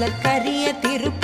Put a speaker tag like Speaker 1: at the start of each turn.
Speaker 1: மலக்கரிய திருப்பு